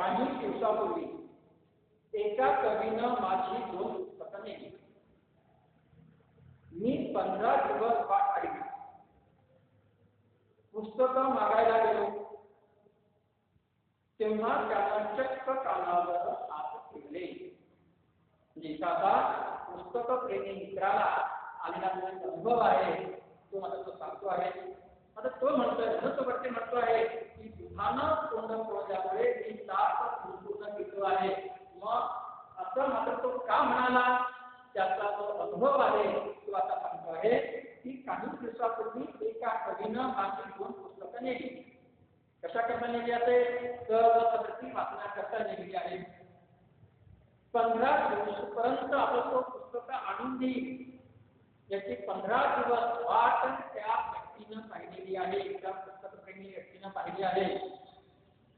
काही दिवसापूर्वी एका कवीनं माझी दोन पुस्तकं नेली. मी पंधरा दिवस वाट पाहिली पुस्तकं मागायला गेलो. तेव्हा त्यानं चक्क कानावर हात फिरले लिखाचा पुस्तक प्रेमी मित्राला आलेला अनुभव आहे. तो मला तो सांगतो आहे. आता तो म्हणतोय म्हणतो म्हणतो आहे. की दुधानं तोंड पोळल्यामुळे मी ताप संपूर्ण पितो आहे मग असं मात्र तो का म्हणाला त्याचा जो अनुभव आहे तो आता सांगतो आहे की काही दिवसापूर्वी एका कवीनं माझी दोन पुस्तकं नेली कशा करता नेली असेल सहजपद्धती वाचण्याकरता नेलेली आहे पंधरा दिवसपर्यंत आपण तो पुस्तक आणून देईल याची पंधरा दिवस वाट त्या व्यक्तीनं पाहिलेली आहे. त्या पुस्तकप्रेमी व्यक्तीनं पाहिली आहे.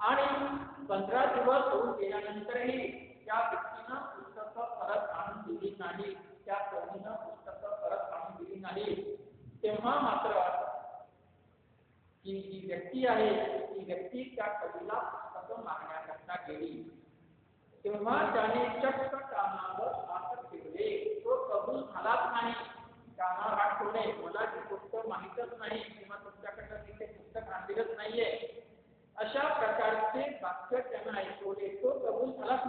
आणि पंधरा दिवस होऊन गेल्यानंतरही त्या व्यक्तीनं पुस्तक परत आणून दिली नाही. त्या कवीनं पुस्तक परत आणून दिली नाही. तेव्हा मात्र ही जी व्यक्ती आहे, ती व्यक्ती त्या कवीला पुस्तक मागण्याकरता गेली. तेव्हा त्याने चक्क कानावर हात फिरले तो कबूल झालाच नाही. कानावर हात ठेवले. मला ती गोष्ट माहीतच नाही किंवा तुमच्याकडनं तिथे पुस्तक आणलेलंच नाहीये अशा प्रकारचे वाक्य त्यांना ऐकवले तो कबूल झालाच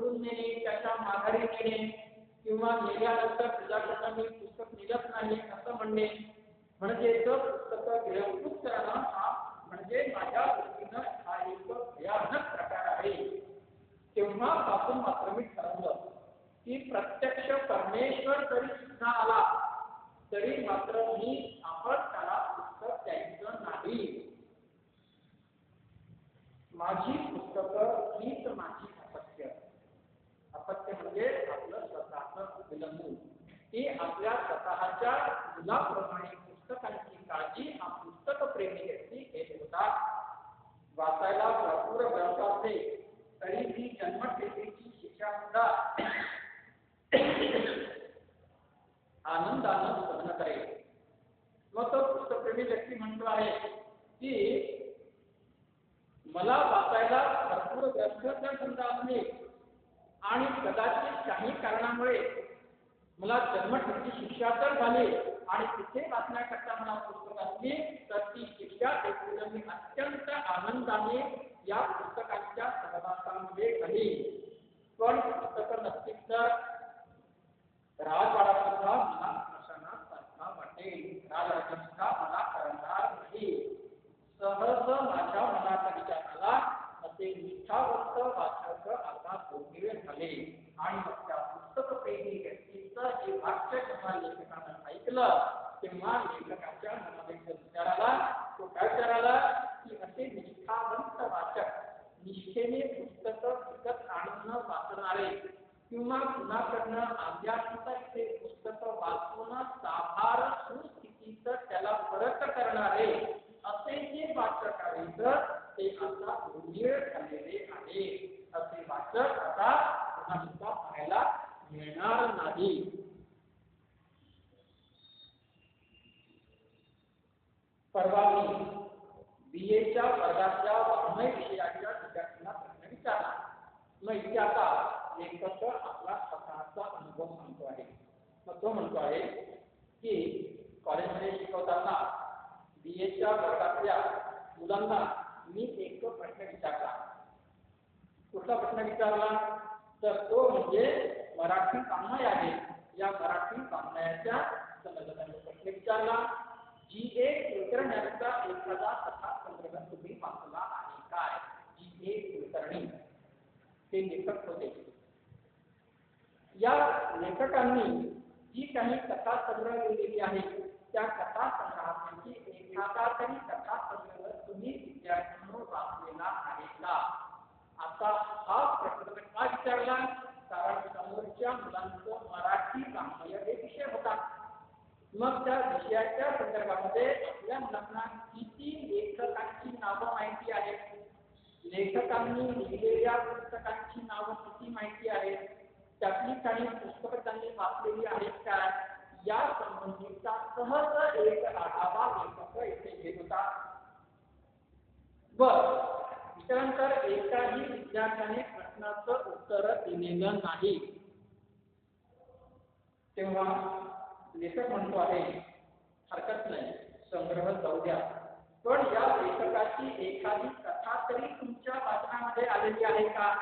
पुस्तकं नेणे त्याच्या माघारी नेणे किंवा नेल्यानंतर तुझ्याकडनं पुस्तक निघत नाही असं म्हणणे म्हणजे पुस्तकं गिळंकृत करणं हा म्हणजे माझ्या दृष्टीनं हा एक भयानक प्रकार आहे. तेव्हापासून मात्र मी ठरवलं की प्रत्यक्ष परमेश्वर जरी सुद्धा आला तरी मात्र मी आपण त्याला पुस्तक द्यायचं नाही. माझी की आपल्या स्वतःच्या मुलाप्रमाणे पुस्तकांची काळजी पुस्तक प्रेमी व्यक्ती घेत होता वाचायला भरपूर ग्रंथ असते तरी ती जन्मठेपेची शिक्षा सुद्धा आनंदानं सहन करेल मग तो पुस्तकप्रेमी व्यक्ती म्हणतो आहे की मला वाचायला भरपूर ग्रंथ छंद असणे आणि कदाचित काही कारणामुळे मला जन्मठेपची शिक्षा तर झाली. आणि तिथे वाचण्याकरता मला पुस्तक असली तर ती शिक्षा ऐकून मी अत्यंत आनंदाने या पुस्तकांच्या सहवासामध्ये झाली पण पुस्तकं नसतील तर राजवाडा सुद्धा मला प्रसन्नासारखा वाटेल. राजवाडा सुद्धा मला करणार नाही. सहज माझ्या मनाचा विचार झाला असे निष्ठावंत वाचक आता दोघे झाले. आणि जेव्हा ऐकलं तेव्हा लेखकाच्या मनामध्ये विचार आला. तो काय विचार आला की असे निष्ठावंत वाचक निष्ठेने पुस्तक विकत आणून वाचणारे किंवा कुणाकडनं अध्यात्मचे पुस्तक वाचून साभार सुस्थितीचं त्याला परत करणारे असे जे वाचक आहेत ते आता दुर्मिळ झालेले आहे असे वाचक आता पुन्हा पाहायला मिळणार नाही परवा मी बी एच्या वर्गाच्या वाङ्मय विषयाच्या विद्यार्थ्यांना प्रश्न विचारला. मग इथे आता लेखक आपला स्वतःचा अनुभव सांगतो आहे. मग तो म्हणतो आहे की, कॉलेजमध्ये शिकवताना बी एच्या वर्गातल्या मुलांना मी एक प्रश्न विचारला. कुठला प्रश्न विचारला? तर तो म्हणजे मराठी वाङ्मय आहे. या मराठी वाङ्मयाच्या संदर्भाने प्रश्न विचारला. जी ए वितरणचा एखादा कथा संग्रह तुम्ही वाचला आहे काय? जी ए वितरणी ते लेखक होते. या लेखकांनी जी काही कथा संग्रह लिहिलेली आहे, त्या कथा संग्रहापैकी एखादा तरी कथा संग्रह तुम्ही विद्यार्थ्यांनो वाचलेला आहे का? आता हा प्रश्न का विचारला? कारण समोरच्या मुलांचं मराठी रामायण हे विषय होता. मग त्या विषयाच्या संदर्भामध्ये आपल्या मुलांना किती लेखकांची नावं माहिती आहेत? लेखकांनी लिहिलेल्या पुस्तकांची नावं किती माहिती आहेत? त्यातली काही पुस्तकं त्यांनी वाचलेली आहेत का? या संबंधीचा सहज एक आढावा लेखक इथे घेत होता. बर त्यानंतर एकाही विद्यार्थ्याने प्रश्नाचं उत्तर दिलेलं नाही. तेव्हा लेखक म्हणतो आहे हरकत नाही संग्रह जाऊ द्या. पण या लेखकाची एखादी कथा तरी तुमच्या वाचनामध्ये आलेली आहे का?